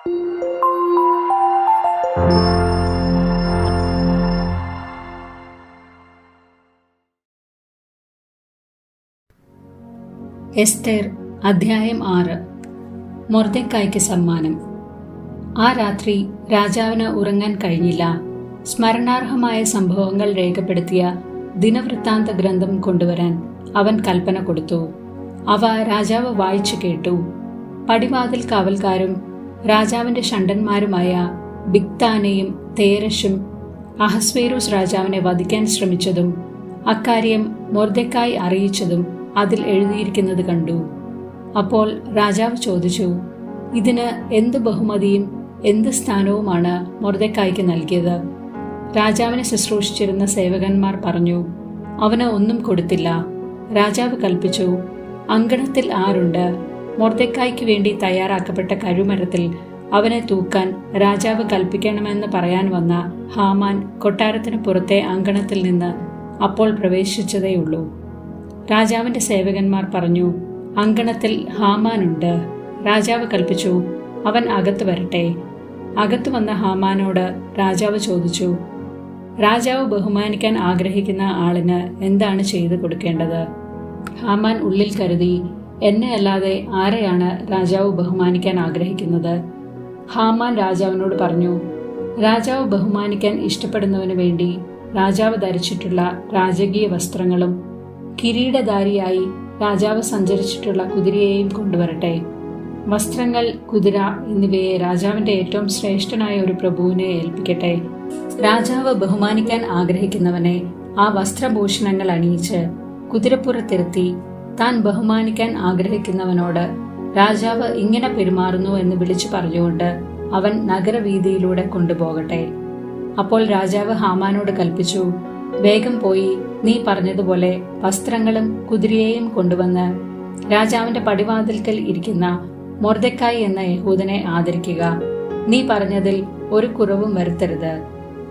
എസ്തേർ അധ്യായം ആറ്. മൊർദക്കായ്ക്ക് സമ്മാനം. ആ രാത്രി രാജാവിന് ഉറങ്ങാൻ കഴിഞ്ഞില്ല. സ്മരണാർഹമായ സംഭവങ്ങൾ രേഖപ്പെടുത്തിയ ദിനവൃത്താന്ത ഗ്രന്ഥം കൊണ്ടുവരാൻ അവൻ കൽപ്പന കൊടുത്തു. അവ രാജാവ് വായിച്ചു കേട്ടു. പടിവാതിൽ കാവൽക്കാരും രാജാവിന്റെ ഷണ്ടന്മാരുമായ ബിക്താനയും തേരഷും അഹസ്വേരൂസ് രാജാവിനെ വധിക്കാൻ ശ്രമിച്ചതും അക്കാര്യം മൊർദക്കായി അറിയിച്ചതും അതിൽ എഴുതിയിരിക്കുന്നത് കണ്ടു. അപ്പോൾ രാജാവ് ചോദിച്ചു ഇതിന് എന്ത് ബഹുമതിയും എന്ത് സ്ഥാനവുമാണ് മൊർദക്കായ്ക്ക് നൽകിയത്? രാജാവിനെ ശുശ്രൂഷിച്ചിരുന്ന സേവകന്മാർ പറഞ്ഞു അവന് ഒന്നും കൊടുത്തില്ല. രാജാവ് കൽപ്പിച്ചു അങ്കണത്തിൽ ആരുണ്ട്? മൊർദക്കായ്ക്ക് വേണ്ടി തയ്യാറാക്കപ്പെട്ട കഴുമരത്തിൽ അവനെ തൂക്കാൻ രാജാവ് കൽപ്പിക്കണമെന്ന് പറയാൻ വന്ന ഹാമാൻ കൊട്ടാരത്തിന് പുറത്തെ അങ്കണത്തിൽ നിന്ന് അപ്പോൾ പ്രവേശിച്ചതേയുള്ളൂ. രാജാവിന്റെ സേവകന്മാർ പറഞ്ഞു അങ്കണത്തിൽ ഹാമാനുണ്ട്. രാജാവ് കൽപ്പിച്ചു അവൻ അകത്ത് വരട്ടെ. അകത്ത് വന്ന ഹാമാനോട് രാജാവ് ചോദിച്ചു രാജാവ് ബഹുമാനിക്കാൻ ആഗ്രഹിക്കുന്ന ആളിന് എന്താണ് ചെയ്തു കൊടുക്കേണ്ടത്? ഹാമാൻ ഉള്ളിൽ കരുതി എന്നെ അല്ലാതെ ആരെയാണ് രാജാവ് ബഹുമാനിക്കാൻ ആഗ്രഹിക്കുന്നത്? ഹാമാൻ രാജാവിനോട് പറഞ്ഞു രാജാവ് ബഹുമാനിക്കാൻ ഇഷ്ടപ്പെടുന്നവന് വേണ്ടി രാജാവ് ധരിച്ചിട്ടുള്ള രാജകീയ വസ്ത്രങ്ങളും കിരീടധാരിയായി രാജാവ് സഞ്ചരിച്ചിട്ടുള്ള കുതിരയെയും കൊണ്ടുവരട്ടെ. വസ്ത്രങ്ങൾ കുതിര എന്നിവയെ രാജാവിന്റെ ഏറ്റവും ശ്രേഷ്ഠനായ ഒരു പ്രഭുവിനെ ഏൽപ്പിക്കട്ടെ. രാജാവ് ബഹുമാനിക്കാൻ ആഗ്രഹിക്കുന്നവനെ ആ വസ്ത്രഭൂഷണങ്ങൾ അണിയിച്ച് കുതിരപ്പുറത്തിരുത്തി താൻ ബഹുമാനിക്കാൻ ആഗ്രഹിക്കുന്നവനോട് രാജാവ് ഇങ്ങനെ പെരുമാറുന്നു എന്ന് വിളിച്ചു പറഞ്ഞുകൊണ്ട് അവൻ നഗരവീതിയിലൂടെ കൊണ്ടുപോകട്ടെ. അപ്പോൾ രാജാവ് ഹാമാനോട് കൽപ്പിച്ചു വേഗം പോയി നീ പറഞ്ഞതുപോലെ വസ്ത്രങ്ങളും കുതിരയെയും കൊണ്ടുവന്ന് രാജാവിന്റെ പടിവാതിൽക്കൽ ഇരിക്കുന്ന മൊർദക്കായി എന്ന യഹൂദനെ ആദരിക്കുക. നീ പറഞ്ഞതിൽ ഒരു കുറവും വരുത്തരുത്.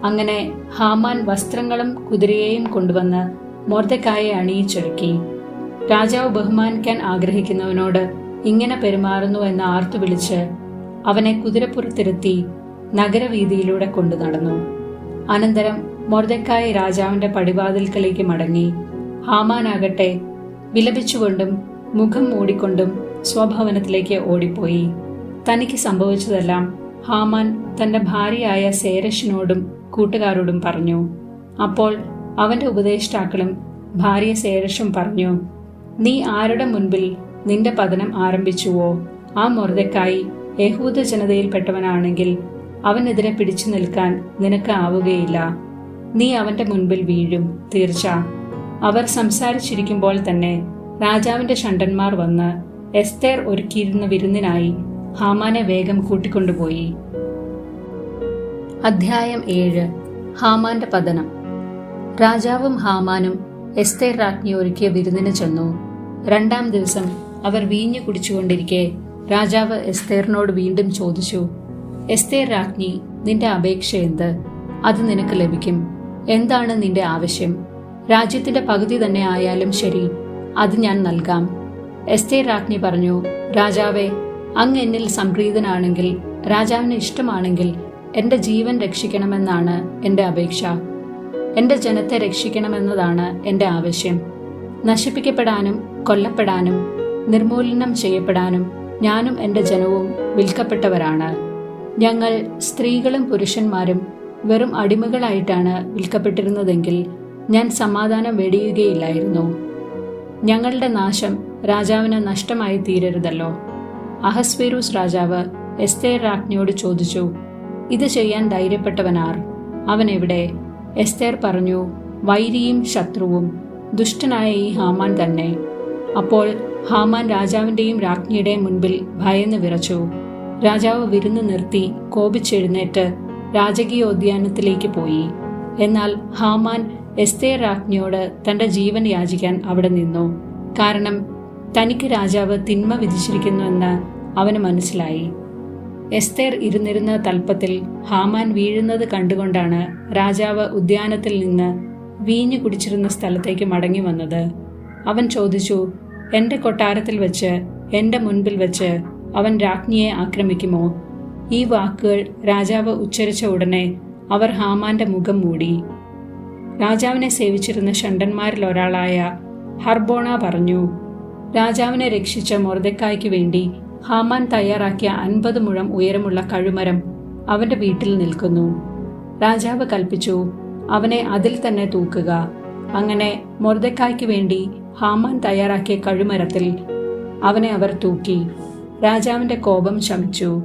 അങ്ങനെ ഹാമാൻ വസ്ത്രങ്ങളും കുതിരയെയും കൊണ്ടുവന്ന് മൊർദക്കായെ അണിയിച്ചൊരുക്കി. രാജാവ് ബഹുമാനിക്കാൻ ആഗ്രഹിക്കുന്നവനോട് ഇങ്ങനെ പെരുമാറുന്നു എന്ന് ആർത്തു വിളിച്ച് അവനെ കുതിരപ്പുറത്തിരുത്തി നഗരവീതിയിലൂടെ കൊണ്ടു നടന്നു. അനന്തരം മൊർദക്കായി രാജാവിന്റെ പടിവാതിൽക്കലേക്ക് മടങ്ങി. ഹാമാനാകട്ടെ വിലപിച്ചുകൊണ്ടും മുഖം മൂടിക്കൊണ്ടും സ്വഭവനത്തിലേക്ക് ഓടിപ്പോയി. തനിക്ക് സംഭവിച്ചതെല്ലാം ഹാമാൻ തന്റെ ഭാര്യയായ സേരഷിനോടും കൂട്ടുകാരോടും പറഞ്ഞു. അപ്പോൾ അവന്റെ ഉപദേഷ്ടാക്കളും ഭാര്യ സേരഷും പറഞ്ഞു നീ ആരുടെ മുൻപിൽ നിന്റെ പതനം ആരംഭിച്ചുവോ? ആ മൊർദക്കായി യഹൂദ ജനതയിൽപ്പെട്ടവനാണെങ്കിൽ അവനെതിരെ പിടിച്ചു നിൽക്കാൻ നിനക്ക് ആവുകയില്ല. നീ അവന്റെ മുൻപിൽ വീഴും തീർച്ച. അവർ സംസാരിച്ചിരിക്കുമ്പോൾ തന്നെ രാജാവിന്റെ ഷണ്ടന്മാർ വന്ന് എസ്തേർ ഒരുക്കിയിരുന്ന വിരുന്നിനായി ഹാമാനെ വേഗം കൂട്ടിക്കൊണ്ടുപോയി. അധ്യായം ഏഴ്. ഹാമാന്റെ പതനം. രാജാവും ഹാമാനും എസ്തേർ രാജ്ഞി ഒരുക്കിയ വിരുന്നിന് ചെന്നു. രണ്ടാം ദിവസം അവർ വീഞ്ഞു കുടിച്ചുകൊണ്ടിരിക്കെ രാജാവ് എസ്തേറിനോട് വീണ്ടും ചോദിച്ചു എസ്തേർ രാജ്ഞി നിന്റെ അപേക്ഷ എന്ത്? അത് നിനക്ക് ലഭിക്കും. എന്താണ് നിന്റെ ആവശ്യം? രാജ്യത്തിന്റെ പകുതി തന്നെ ആയാലും ശരി അത് ഞാൻ നൽകാം. എസ്തേർ രാജ്ഞി പറഞ്ഞു രാജാവെ അങ്ങ് എന്നിൽ സംപ്രീതനാണെങ്കിൽ രാജാവിന് ഇഷ്ടമാണെങ്കിൽ എന്റെ ജീവൻ രക്ഷിക്കണമെന്നാണ് എന്റെ അപേക്ഷ. എന്റെ ജനത്തെ രക്ഷിക്കണമെന്നതാണ് എന്റെ ആവശ്യം. നശിപ്പിക്കപ്പെടാനും കൊല്ലപ്പെടാനും നിർമൂലനം ചെയ്യപ്പെടാനും ഞാനും എന്റെ ജനവും വിൽക്കപ്പെട്ടവരാണ്. ഞങ്ങൾ സ്ത്രീകളും പുരുഷന്മാരും വെറും അടിമകളായിട്ടാണ് വിൽക്കപ്പെട്ടിരുന്നതെങ്കിൽ ഞാൻ സമാധാനം വെടിയുകയില്ലായിരുന്നു. ഞങ്ങളുടെ നാശം രാജാവിന് നഷ്ടമായി തീരരുതല്ലോ. അഹസ്വേരൂസ് രാജാവ് എസ്തേർ രാജ്ഞിയോട് ചോദിച്ചു ഇത് ചെയ്യാൻ ധൈര്യപ്പെട്ടവനാർ? അവൻ എവിടെ എസ്തേർ പറഞ്ഞു വൈരിയും ശത്രുവും ദുഷ്ടനായ ഈ ഹാമാൻ തന്നെ. അപ്പോൾ ഹാമാൻ രാജാവിന്റെയും രാജ്ഞിയുടെയും മുൻപിൽ ഭയന്ന് വിറച്ചു. രാജാവ് വിരുന്ന് നിർത്തി കോപിച്ചെഴുന്നേറ്റ് രാജകീയോദ്യാനത്തിലേക്ക് പോയി. എന്നാൽ ഹാമാൻ എസ്തേർ രാജ്ഞിയോട് തന്റെ ജീവൻ യാചിക്കാൻ അവിടെ നിന്നു. കാരണം തനിക്ക് രാജാവ് തിന്മ വിധിച്ചിരിക്കുന്നുവെന്ന് അവന് മനസ്സിലായി. എസ്തേർ ഇരുന്നിരുന്ന തൽപ്പത്തിൽ ഹാമാൻ വീഴുന്നത് കണ്ടുകൊണ്ടാണ് രാജാവ് ഉദ്യാനത്തിൽ നിന്ന് വീഞ്ഞു കുടിച്ചിരുന്ന സ്ഥലത്തേക്ക് മടങ്ങി വന്നത്. അവൻ ചോദിച്ചു എന്റെ കൊട്ടാരത്തിൽ വെച്ച് എന്റെ മുൻപിൽ വെച്ച് അവൻ രാജ്ഞിയെ ആക്രമിക്കുമോ? ഈ വാക്കുകൾ രാജാവ് ഉച്ചരിച്ച ഉടനെ അവർ ഹാമാന്റെ മുഖം മൂടി. രാജാവിനെ സേവിച്ചിരുന്ന ഷണ്ടന്മാരിൽ ഒരാളായ ഹർബോണ പറഞ്ഞു രാജാവിനെ രക്ഷിച്ച മൊർദക്കായ്ക്ക് വേണ്ടി ഹാമാൻ തയ്യാറാക്കിയ അൻപത് മുഴം ഉയരമുള്ള കഴുമരം അവന്റെ വീട്ടിൽ നിൽക്കുന്നു. രാജാവ് കൽപ്പിച്ചു അവനെ അതിൽ തന്നെ തൂക്കുക. അങ്ങനെ മൊർദക്കായ്ക്ക് വേണ്ടി ഹാമാൻ തയ്യാറാക്കിയ കഴുമരത്തിൽ അവനെ അവർ തൂക്കി. രാജാവിന്റെ കോപം ശമിച്ചു.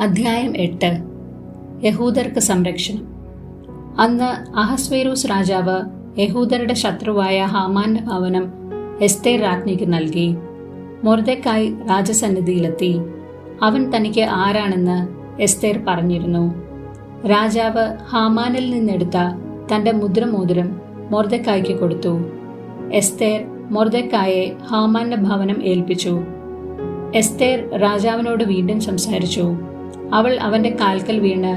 അധ്യായം എട്ട്. യഹൂദർക്ക് സംരക്ഷണം. അന്ന് അഹസ്വേരൂസ് രാജാവ് യഹൂദരുടെ ശത്രുവായ ഹാമാന്റെ ഭവനം എസ്തേർ രാജ്ഞിക്ക് നൽകി. മൊർദക്കായി രാജസന്നിധിയിലെത്തി. അവൻ തനിക്ക് ആരാണെന്ന് എസ്തേർ പറഞ്ഞിരുന്നു. രാജാവ് ഹാമാനിൽ നിന്നെടുത്ത തന്റെ മുദ്രമോതിരം മൊർദക്കായ്ക്ക് കൊടുത്തു. എസ്തേർ മൊർദക്കായെ ഹാമാന്റെ ഭവനം ഏൽപ്പിച്ചു. എസ്തേർ രാജാവിനോട് വീണ്ടും സംസാരിച്ചു. അവൾ അവന്റെ കാൽക്കൽ വീണ്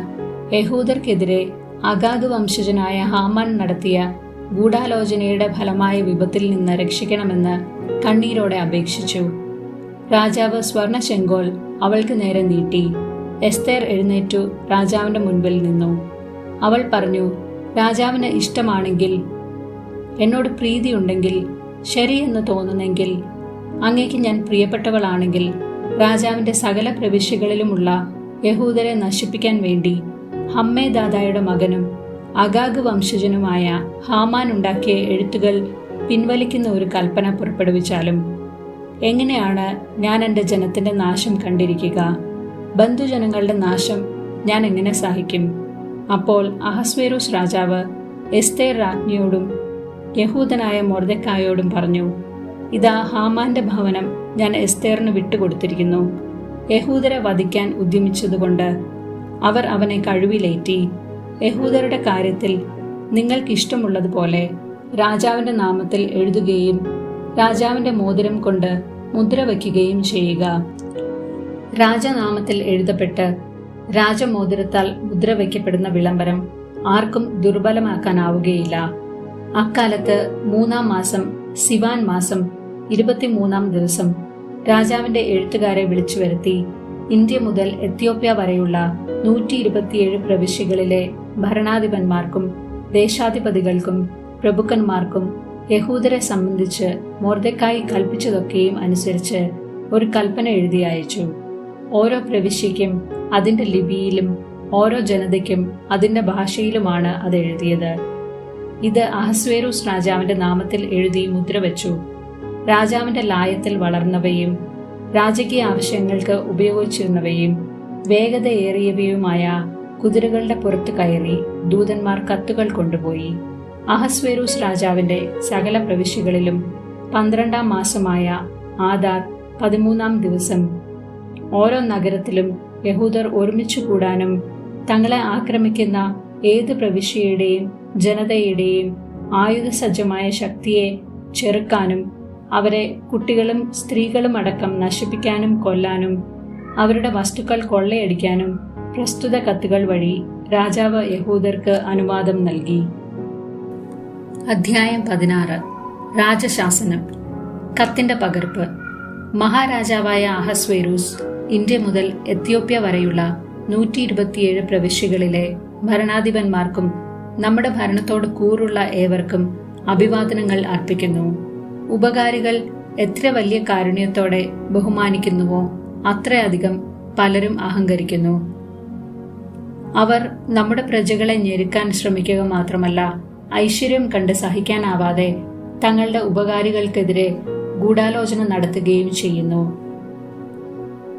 യഹൂദർക്കെതിരെ അഗാധ വംശജനായ ഹാമാൻ നടത്തിയ ഗൂഢാലോചനയുടെ ഫലമായ വിപത്തിൽ നിന്ന് രക്ഷിക്കണമെന്ന് കണ്ണീരോടെ അപേക്ഷിച്ചു. രാജാവ് സ്വർണ ചെങ്കോൽ അവൾക്ക് നേരെ നീട്ടി. എസ്തേർ എഴുന്നേറ്റു രാജാവിന്റെ മുൻപിൽ നിന്നു. അവൾ പറഞ്ഞു രാജാവിന് ഇഷ്ടമാണെങ്കിൽ എന്നോട് പ്രീതിയുണ്ടെങ്കിൽ ശരിയെന്ന് തോന്നുന്നെങ്കിൽ അങ്ങേക്ക് ഞാൻ പ്രിയപ്പെട്ടവളാണെങ്കിൽ രാജാവിന്റെ സകല പ്രവിശ്യകളിലുമുള്ള യഹൂദരെ നശിപ്പിക്കാൻ വേണ്ടി ഹമ്മേദാദായുടെ മകനും അഗാഗ് വംശജനുമായ ഹാമാൻ ഉണ്ടാക്കിയ എഴുത്തുകൾ പിൻവലിക്കുന്ന ഒരു കൽപ്പന പുറപ്പെടുവിച്ചാലും എങ്ങനെയാണ് ഞാൻ എന്റെ ജനത്തിന്റെ നാശം കണ്ടിരിക്കുക? ബന്ധുജനങ്ങളുടെ നാശം ഞാൻ എങ്ങനെ സഹിക്കും? അപ്പോൾ അഹസ്വേരൂസ് രാജാവ് എസ്തേർ രാജ്ഞിയോടും യഹൂദനായ മൊർദക്കായോടും പറഞ്ഞു ഇതാ ഹാമാന്റെ ഭവനം ഞാൻ എസ്തേറിന് വിട്ടുകൊടുത്തിരിക്കുന്നു. യഹൂദരെ വധിക്കാൻ ഉദ്യമിച്ചതുകൊണ്ട് അവർ അവനെ കഴിവിലേറ്റി. യഹൂദരുടെ കാര്യത്തിൽ നിങ്ങൾക്കിഷ്ടമുള്ളതുപോലെ രാജാവിന്റെ നാമത്തിൽ എഴുതുകയും രാജാവിന്റെ മോതിരം കൊണ്ട് മുദ്ര വയ്ക്കുകയും ചെയ്യുക. രാജനാമത്തിൽ എഴുതപ്പെട്ട് രാജമോതിരത്താൽ മുദ്ര വയ്ക്കപ്പെടുന്ന വിളംബരം ആർക്കും ദുർബലമാക്കാനാവുകയില്ല. അക്കാലത്ത് മൂന്നാം മാസം സിവാൻ മാസം ഇരുപത്തിമൂന്നാം ദിവസം രാജാവിന്റെ എഴുത്തുകാരെ വിളിച്ചു വരുത്തി ഇന്ത്യ മുതൽ എത്യോപ്യ വരെയുള്ള നൂറ്റി ഇരുപത്തിയേഴ് പ്രവിശ്യകളിലെ ഭരണാധിപന്മാർക്കും ദേശാധിപതികൾക്കും പ്രഭുക്കന്മാർക്കും യഹൂദരെ സംബന്ധിച്ച് മോർദക്കായി കൽപ്പിച്ചതൊക്കെയും അനുസരിച്ച് ഒരു കൽപ്പന എഴുതി അയച്ചു. ഓരോ പ്രവിശ്യയ്ക്കും അതിന്റെ ലിപിയിലും ഓരോ ജനതയ്ക്കും അതിന്റെ ഭാഷയിലുമാണ് അത് എഴുതിയത്. ഇത് അഹസ്വേരൂസ് രാജാവിന്റെ നാമത്തിൽ എഴുതി മുദ്രവച്ചു. രാജാവിന്റെ ലായത്തിൽ വളർന്നവയും രാജകീയ ആവശ്യങ്ങൾക്ക് ഉപയോഗിച്ചിരുന്നവയും വേഗതയേറിയവയുമായ കുതിരകളുടെ പുറത്തു കയറി ദൂതന്മാർ കത്തുകൾ കൊണ്ടുപോയി. അഹസ്വേരൂസ് രാജാവിന്റെ സകല പ്രവിശ്യകളിലും പന്ത്രണ്ടാം മാസമായ ആധാർ പതിമൂന്നാം ദിവസം ഓരോ നഗരത്തിലും യഹൂദർ ഒരുമിച്ചു കൂടാനും തങ്ങളെ ആക്രമിക്കുന്ന ഏത് പ്രവിശ്യയുടെയും ജനതയുടെയും ആയുധസജ്ജമായ ശക്തിയെ ചെറുക്കാനും അവരെ കുട്ടികളും സ്ത്രീകളും അടക്കം നശിപ്പിക്കാനും കൊല്ലാനും അവരുടെ വസ്തുക്കൾ കൊള്ളയടിക്കാനും പ്രസ്തുത കത്തുകൾ വഴി രാജാവ് യഹൂദർക്ക് അനുവാദം നൽകി. അധ്യായം പതിനാറ്. രാജശാസനം. കത്തിന്റെ പകർപ്പ്. മഹാരാജാവായ അഹസ്വേരൂസ് ഇന്ത്യ മുതൽ എത്യോപ്യ വരെയുള്ള നൂറ്റി ഇരുപത്തിയേഴ് പ്രവിശ്യകളിലെ ഭരണാധിപന്മാർക്കും നമ്മുടെ ഭരണത്തോട് കൂറുള്ള ഏവർക്കും അഭിവാദനങ്ങൾ അർപ്പിക്കുന്നു. ഉപകാരികൾ എത്ര വലിയ കാരുണ്യത്തോടെ ബഹുമാനിക്കുന്നുവോ അത്രയധികം പലരും അഹങ്കരിക്കുന്നു. അവർ നമ്മുടെ പ്രജകളെ ഞെരുക്കാൻ ശ്രമിക്കുക മാത്രമല്ല ഐശ്വര്യം കണ്ട് സഹിക്കാനാവാതെ തങ്ങളുടെ ഉപകാരികൾക്കെതിരെ ഗൂഢാലോചന നടത്തുകയും ചെയ്യുന്നു.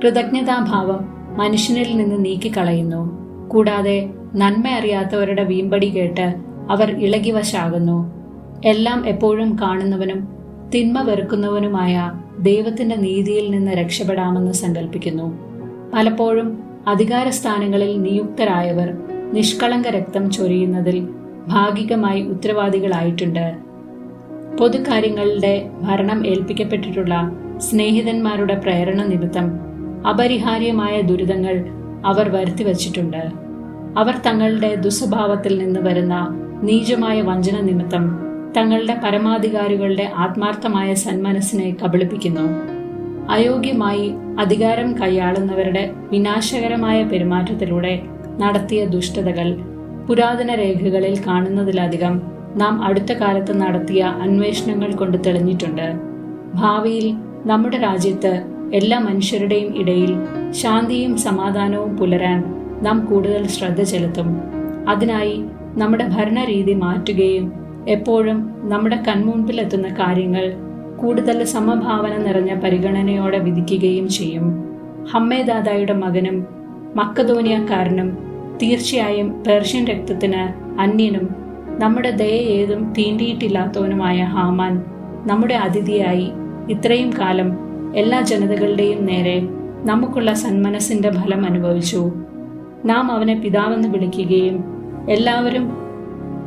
കൃതജ്ഞതാഭാവം മനുഷ്യനിൽ നിന്ന് നീക്കിക്കളയുന്നു. കൂടാതെ നന്മ അറിയാത്തവരുടെ വീമ്പടി കേട്ട് അവർ ഇളകിവശാകുന്നു. എല്ലാം എപ്പോഴും കാണുന്നവനും തിന്മ വെറുക്കുന്നവനുമായ ദൈവത്തിന്റെ നീതിയിൽ നിന്ന് രക്ഷപ്പെടാമെന്ന് സങ്കല്പിക്കുന്നു പലപ്പോഴും അധികാരസ്ഥാനങ്ങളിൽ നിയുക്തരായവർ നിഷ്കളങ്ക രക്തം ചൊരിയുന്നതിൽ ഭാഗികമായി ഉത്തരവാദികളായിട്ടുണ്ട്. പൊതുകാര്യങ്ങളുടെ ഭരണം ഏൽപ്പിക്കപ്പെട്ടിട്ടുള്ള സ്നേഹിതന്മാരുടെ പ്രേരണ നിമിത്തം അപരിഹാര്യമായ ദുരിതങ്ങൾ അവർ വരുത്തിവച്ചിട്ടുണ്ട്. അവർ തങ്ങളുടെ ദുസ്വഭാവത്തിൽ നിന്ന് വരുന്ന നീചമായ വഞ്ചന നിമിത്തം തങ്ങളുടെ പരമാധികാരികളുടെ ആത്മാർത്ഥമായ സന്മനസ്സിനെ കബളിപ്പിക്കുന്നു. അയോഗ്യമായി അധികാരം കൈയാളുന്നവരുടെ വിനാശകരമായ പെരുമാറ്റത്തിലൂടെ നടത്തിയ ദുഷ്ടതകൾ പുരാതന രേഖകളിൽ കാണുന്നതിലധികം നാം അടുത്ത കാലത്ത് നടത്തിയ അന്വേഷണങ്ങൾ കൊണ്ട് തെളിഞ്ഞിട്ടുണ്ട്. ഭാവിയിൽ നമ്മുടെ രാജ്യത്ത് എല്ലാ മനുഷ്യരുടെയും ഇടയിൽ ശാന്തിയും സമാധാനവും പുലരാൻ നാം കൂടുതൽ ശ്രദ്ധ ചെലുത്തും. അതിനായി നമ്മുടെ ഭരണരീതി മാറ്റുകയും എപ്പോഴും നമ്മുടെ കൺമുൻപിലെത്തുന്ന കാര്യങ്ങൾ കൂടുതൽ സമഭാവന നിറഞ്ഞ പരിഗണനയോടെ വിധിക്കുകയും ചെയ്യും. ഹമ്മേദാദായുടെ മകനും മക്കതോനിയക്കാരനും തീർച്ചയായും പേർഷ്യൻ രക്തത്തിന് അന്യനും നമ്മുടെ ദയ ഏതും തീണ്ടിയിട്ടില്ലാത്തവനുമായ ഹാമാൻ നമ്മുടെ അതിഥിയായി ഇത്രയും കാലം എല്ലാ ജനതകളുടെയും നേരെ നമുക്കുള്ള സന്മനസിന്റെ ഫലം അനുഭവിച്ചു. നാം അവനെ പിതാവെന്ന് വിളിക്കുകയും എല്ലാവരും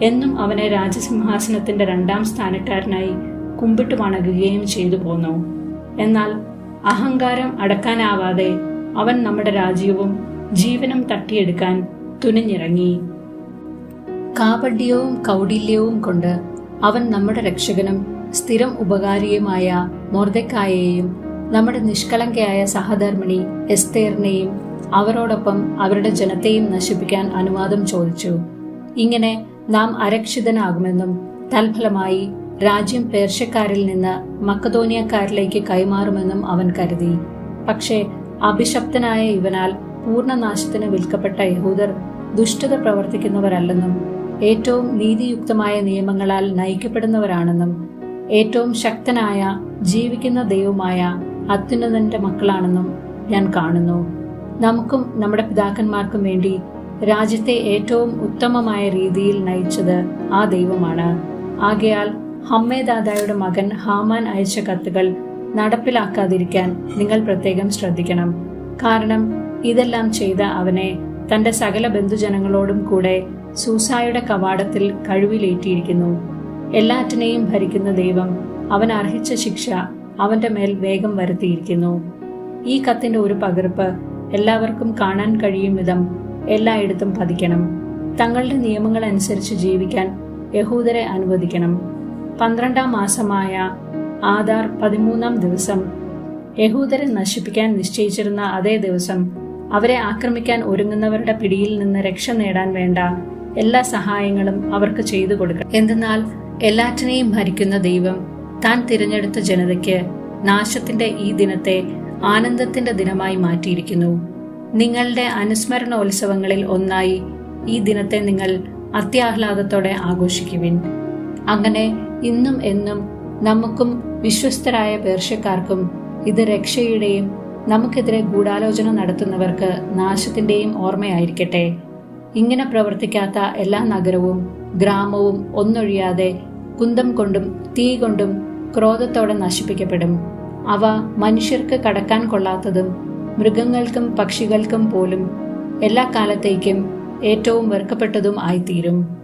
എന്നും അവനെ രാജസിംഹാസനത്തിന്റെ രണ്ടാം സ്ഥാനക്കാരനായി കുമ്പിട്ട് വണങ്ങുകയും ചെയ്തു പോന്നു. എന്നാൽ അഹങ്കാരം അടക്കാനാവാതെ അവൻ നമ്മുടെ രാജ്യവും ജീവനും തട്ടിയെടുക്കാൻ തുനിഞ്ഞിറങ്ങി. കാപഡ്യവും കൗടില്യവും കൊണ്ട് അവൻ നമ്മുടെ രക്ഷകനും സ്ഥിരം ഉപകാരിയുമായ മൊർദക്കായെയും നമ്മുടെ നിഷ്കളങ്കയായ സഹധർമ്മിണി എസ്തേറിനെയും അവരോടൊപ്പം അവരുടെ ജനത്തെയും നശിപ്പിക്കാൻ അനുവാദം ചോദിച്ചു. ഇങ്ങനെ നാം അരക്ഷിതനാകുമെന്നും തൽഫലമായി രാജ്യം പേർഷ്യക്കാരിൽ നിന്ന് മക്കതോനിയക്കാരിലേക്ക് കൈമാറുമെന്നും അവൻ കരുതി. പക്ഷേ അഭിശപ്തനായ ഇവനാൽ പൂർണനാശത്തിന് വിൽക്കപ്പെട്ട യഹൂദർ ദുഷ്ടത പ്രവർത്തിക്കുന്നവരല്ലെന്നും ഏറ്റവും നീതിയുക്തമായ നിയമങ്ങളാൽ നയിക്കപ്പെടുന്നവരാണെന്നും ഏറ്റവും ശക്തനായ ജീവിക്കുന്ന ദൈവമായ അത്യുന്നതന്റെ മക്കളാണെന്നും ഞാൻ കാണുന്നു. നമുക്കും നമ്മുടെ പിതാക്കന്മാർക്കും വേണ്ടി രാജ്യത്തെ ഏറ്റവും ഉത്തമമായ രീതിയിൽ നയിച്ചത് ആ ദൈവമാണ്. ആകയാൽ ഹമ്മേദാദായുടെ മകൻ ഹാമാൻ അയച്ച കത്തുകൾ നടപ്പിലാക്കാതിരിക്കാൻ നിങ്ങൾ പ്രത്യേകം ശ്രദ്ധിക്കണം. കാരണം ഇതെല്ലാം ചെയ്ത അവനെ തന്റെ സകല ബന്ധുജനങ്ങളോടും കൂടെ സൂസായുടെ കവാടത്തിൽ കഴിവിലേറ്റിയിരിക്കുന്നു. എല്ലാറ്റിനെയും ഭരിക്കുന്ന ദൈവം അവൻ അർഹിച്ച ശിക്ഷ അവന്റെ മേൽ വേഗം വരുത്തിയിരിക്കുന്നു. ഈ കത്തിന്റെ ഒരു പകർപ്പ് എല്ലാവർക്കും കാണാൻ കഴിയും വിധം എല്ലായിടത്തും പതിക്കണം. തങ്ങളുടെ നിയമങ്ങൾ അനുസരിച്ച് ജീവിക്കാൻ യഹൂദരെ അനുവദിക്കണം. പന്ത്രണ്ടാം മാസമായ ആധാർ പതിമൂന്നാം ദിവസം യഹൂദരെ നശിപ്പിക്കാൻ നിശ്ചയിച്ചിരുന്ന അതേ ദിവസം അവരെ ആക്രമിക്കാൻ ഒരുങ്ങുന്നവരുടെ പിടിയിൽ നിന്ന് രക്ഷ നേടാൻ വേണ്ട എല്ലാ സഹായങ്ങളും അവർക്ക് ചെയ്തു കൊടുക്കണം. എന്തെന്നാൽ എല്ലാറ്റിനെയും ഭരിക്കുന്ന ദൈവം താൻ തിരഞ്ഞെടുത്ത ജനതയ്ക്ക് നാശത്തിന്റെ ഈ ദിനത്തെ ആനന്ദത്തിന്റെ ദിനമായി മാറ്റിയിരിക്കുന്നു. നിങ്ങളുടെ അനുസ്മരണോത്സവങ്ങളിൽ ഒന്നായി ഈ ദിനത്തെ നിങ്ങൾ അത്യാഹ്ലാദത്തോടെ ആഘോഷിക്കുവിൻ. അങ്ങനെ ഇന്നും എന്നും നമുക്കും വിശ്വസ്തരായ പേർഷ്യക്കാർക്കും ഇത് രക്ഷയുടെയും നമുക്കെതിരെ ഗൂഢാലോചന നടത്തുന്നവർക്ക് നാശത്തിന്റെയും ഓർമ്മയായിരിക്കട്ടെ. ഇങ്ങനെ പ്രവർത്തിക്കാത്ത എല്ലാ നഗരവും ഗ്രാമവും ഒന്നൊഴിയാതെ കുന്തം കൊണ്ടും തീ കൊണ്ടും ക്രോധത്തോടെ നശിപ്പിക്കപ്പെടും. അവ മനുഷ്യർക്ക് കടക്കാൻ കൊള്ളാത്തതും മൃഗങ്ങൾക്കും പക്ഷികൾക്കും പോലും എല്ലാ കാലത്തേക്കും ഏറ്റവും വെറുക്കപ്പെട്ടതും ആയിത്തീരും.